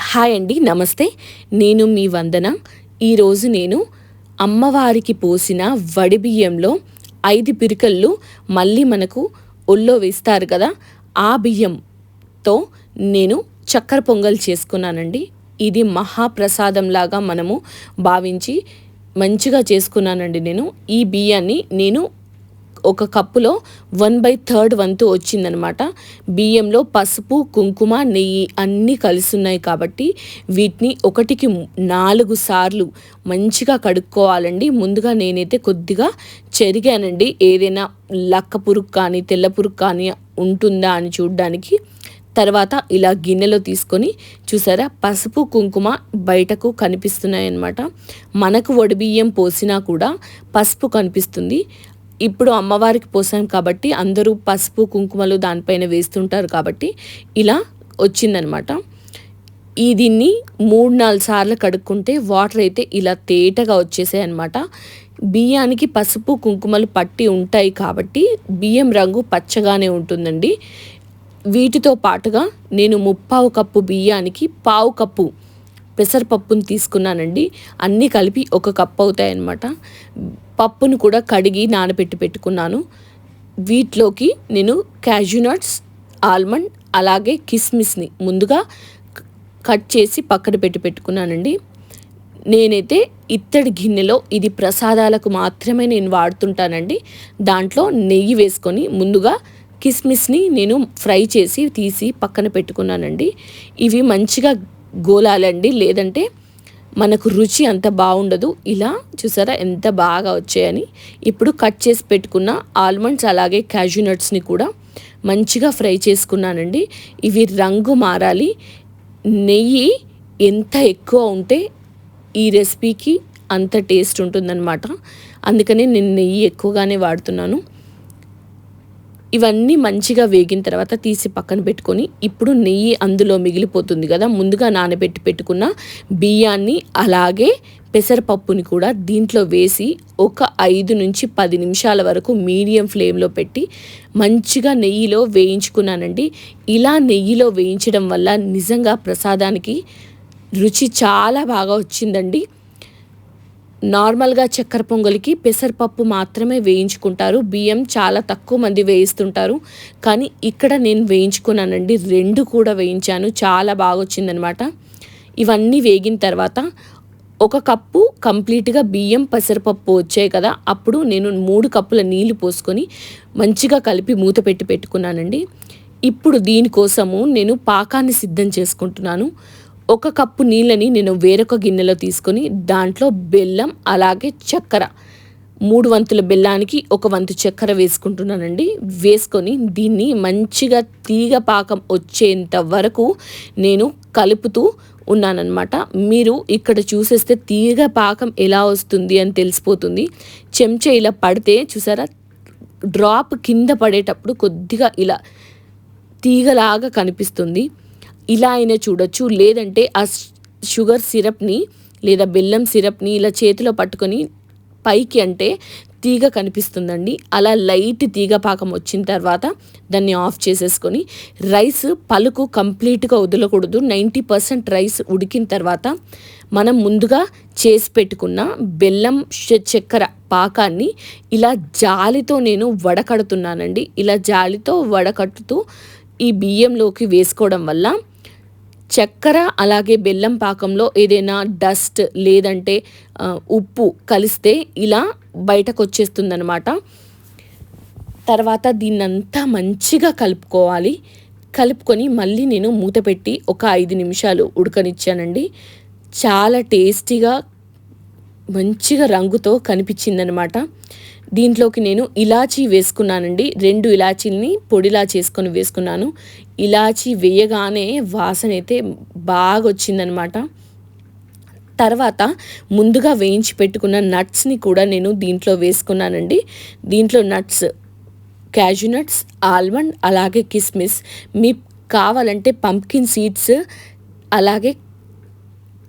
Hi అండి నమస్తే. నేను మీ వందన. ఈరోజు నేను అమ్మవారికి పోసిన వడి బియ్యంలో ఐదు పిరికళ్ళు మళ్ళీ మనకు ఒళ్ళో వేస్తారు కదా ఆ బియ్యంతో నేను చక్కెర పొంగల్ చేసుకున్నానండి. ఇది మహాప్రసాదంలాగా మనము భావించి మంచిగా చేసుకున్నానండి నేను. ఈ బియ్యాన్ని నేను ఒక కప్పులో వన్ బై థర్డ్ వంతు వచ్చిందనమాట. బియ్యంలో పసుపు కుంకుమ నెయ్యి అన్నీ కలిసి ఉన్నాయి కాబట్టి వీటిని ఒకటికి నాలుగు సార్లు మంచిగా కడుక్కోవాలండి. ముందుగా నేనైతే కొద్దిగా చెరిగానండి. ఏదైనా లక్క పురుగు కానీ తెల్ల పురుగు కానీ ఉంటుందా అని చూడడానికి. తర్వాత ఇలా గిన్నెలో తీసుకొని చూసారా? పసుపు కుంకుమ బయటకు కనిపిస్తున్నాయి అన్నమాట మనకు వడిబియ్యం పోసినా కూడా పసుపు కనిపిస్తుంది. ఇప్పుడు అమ్మవారికి పోసాం కాబట్టి అందరూ పసుపు కుంకుమలు దానిపైన వేస్తుంటారు కాబట్టి ఇలా వచ్చిందనమాట. ఈ దీన్ని మూడు నాలుగు సార్లు కడుక్కుంటే వాటర్ అయితే ఇలా తేటగా వచ్చేసాయి అనమాట బియ్యానికి పసుపు కుంకుమలు పట్టి ఉంటాయి కాబట్టి బియ్యం రంగు పచ్చగానే ఉంటుందండి. వీటితో పాటుగా నేను ముప్పావు కప్పు బియ్యానికి పావు కప్పు పెసరపప్పును తీసుకున్నానండి. అన్నీ కలిపి ఒక కప్పు అవుతాయన్నమాట. పప్పును కూడా కడిగి నానబెట్టి పెట్టుకున్నాను. వీటిలోకి నేను క్యాజునట్స్ ఆల్మండ్ అలాగే కిస్మిస్ని ముందుగా కట్ చేసి పక్కన పెట్టి పెట్టుకున్నానండి. నేనైతే ఇత్తడి గిన్నెలో ఇది ప్రసాదాలకు మాత్రమే నేను వాడుతుంటానండి. దాంట్లో నెయ్యి వేసుకొని ముందుగా కిస్మిస్ని నేను ఫ్రై చేసి తీసి పక్కన పెట్టుకున్నానండి. ఇవి మంచిగా గోలాలండి. లేదంటే మనకు రుచి అంత బాగుండదు. ఇలా చూసారా ఎంత బాగా వచ్చాయని. ఇప్పుడు కట్ చేసి పెట్టుకున్న ఆల్మండ్స్ అలాగే క్యాజునట్స్ని కూడా మంచిగా ఫ్రై చేసుకున్నానండి. ఇవి రంగు మారాలి. నెయ్యి ఎంత ఎక్కువ ఉంటే ఈ రెసిపీకి అంత టేస్ట్ ఉంటుందన్నమాట. అందుకని నేను నెయ్యి ఎక్కువగానే వాడుతున్నాను. ఇవన్నీ మంచిగా వేగిన తర్వాత తీసి పక్కన పెట్టుకొని ఇప్పుడు నెయ్యి అందులో మిగిలిపోతుంది కదా ముందుగా నానబెట్టి పెట్టుకున్న బియ్యాన్ని అలాగే పెసరపప్పుని కూడా దీంట్లో వేసి ఒక ఐదు నుంచి పది నిమిషాల వరకు మీడియం ఫ్లేమ్లో పెట్టి మంచిగా నెయ్యిలో వేయించుకున్నానండి. ఇలా నెయ్యిలో వేయించడం వల్ల నిజంగా ప్రసాదానికి రుచి చాలా బాగా వచ్చిందండి. నార్మల్గా చక్కెర పొంగలికి పెసరపప్పు మాత్రమే వేయించుకుంటారు. బియ్యం చాలా తక్కువ మంది వేయిస్తుంటారు. కానీ ఇక్కడ నేను వేయించుకున్నానండి. రెండు కూడా వేయించాను. చాలా బాగా వచ్చిందనమాట ఇవన్నీ వేగిన తర్వాత ఒక కప్పు కంప్లీట్గా బియ్యం పెసరపప్పు వచ్చాయి కదా. అప్పుడు నేను మూడు కప్పుల నీళ్ళు పోసుకొని మంచిగా కలిపి మూత పెట్టి పెట్టుకున్నానండి. ఇప్పుడు దీనికోసము నేను పాకాన్ని సిద్ధం చేసుకుంటున్నాను. ఒక కప్పు నీళ్ళని నేను వేరొక గిన్నెలో తీసుకొని దాంట్లో బెల్లం అలాగే చక్కెర. మూడు వంతుల బెల్లానికి ఒక వంతు చక్కెర వేసుకుంటున్నానండి. వేసుకొని దీన్ని మంచిగా తీగ పాకం వచ్చేంత వరకు నేను కలుపుతూ ఉన్నానన్నమాట. మీరు ఇక్కడ చూసేస్తే తీగ పాకం ఎలా వస్తుంది అని తెలిసిపోతుంది. చెంచా ఇలా పడితే చూసారా డ్రాప్ కింద పడేటప్పుడు కొద్దిగా ఇలా తీగలాగా కనిపిస్తుంది. ఇలా అయినా చూడొచ్చు. లేదంటే ఆ షుగర్ సిరప్ని లేదా బెల్లం సిరప్ని ఇలా చేతిలో పట్టుకొని పైకి అంటే తీగ కనిపిస్తుందండి. అలా లైట్ తీగ పాకం వచ్చిన తర్వాత దాన్ని ఆఫ్ చేసేసుకొని రైస్ పలుకు కంప్లీట్గా వదలకూడదు. నైంటీ పర్సెంట్ రైస్ ఉడికిన తర్వాత మనం ముందుగా చేసి పెట్టుకున్న బెల్లం చక్కెర పాకాన్ని ఇలా జాలితో నేను వడకడుతున్నానండి. ఇలా జాలితో వడకట్టుతూ ఈ బియ్యంలోకి వేసుకోవడం వల్ల చక్కెర అలాగే బెల్లం పాకంలో ఏదైనా డస్ట్ లేదంటే ఉప్పు కలిస్తే ఇలా బయటకు వచ్చేస్తుందనమాట తర్వాత దీన్నంతా మంచిగా కలుపుకోవాలి. కలుపుకొని మళ్ళీ నేను మూత పెట్టి ఒక ఐదు నిమిషాలు ఉడకనిచ్చానండి. చాలా టేస్టీగా మంచిగా రంగుతో కనిపించిందనమాట దీంట్లోకి నేను ఇలాచీ వేసుకున్నానండి. రెండు ఇలాచీల్ని పొడిలా చేసుకొని వేసుకున్నాను. ఇలాచీ వేయగానే వాసన అయితే బాగా వచ్చిందనమాట తర్వాత ముందుగా వేయించి పెట్టుకున్న నట్స్ని కూడా నేను దీంట్లో వేసుకున్నానండి. దీంట్లో నట్స్ క్యాజు నట్స్ ఆల్మండ్ అలాగే కిస్మిస్. మీ కావాలంటే పంప్కిన్ సీడ్స్ అలాగే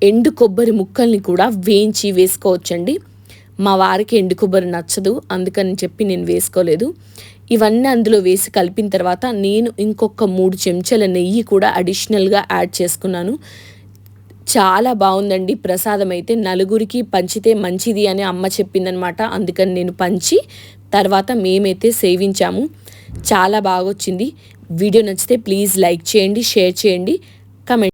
ఎండు కొబ్బరి ముక్కల్ని కూడా వేయించి వేసుకోవచ్చండి. మా వారికి ఎండు కొబ్బరి నచ్చదు అందుకని చెప్పి నేను వేసుకోలేదు. ఇవన్నీ అందులో వేసి కలిపిన తర్వాత నేను ఇంకొక మూడు చెంచాల నెయ్యి కూడా అడిషనల్గా యాడ్ చేసుకున్నాను. చాలా బాగుందండి ప్రసాదం అయితే. నలుగురికి పంచితే మంచిది అని అమ్మ చెప్పిందనమాట. అందుకని నేను పంచి తర్వాత మేమైతే సేవించాము. చాలా బాగా వచ్చింది వీడియో నచ్చితే ప్లీజ్ లైక్ చేయండి షేర్ చేయండి కమెంట్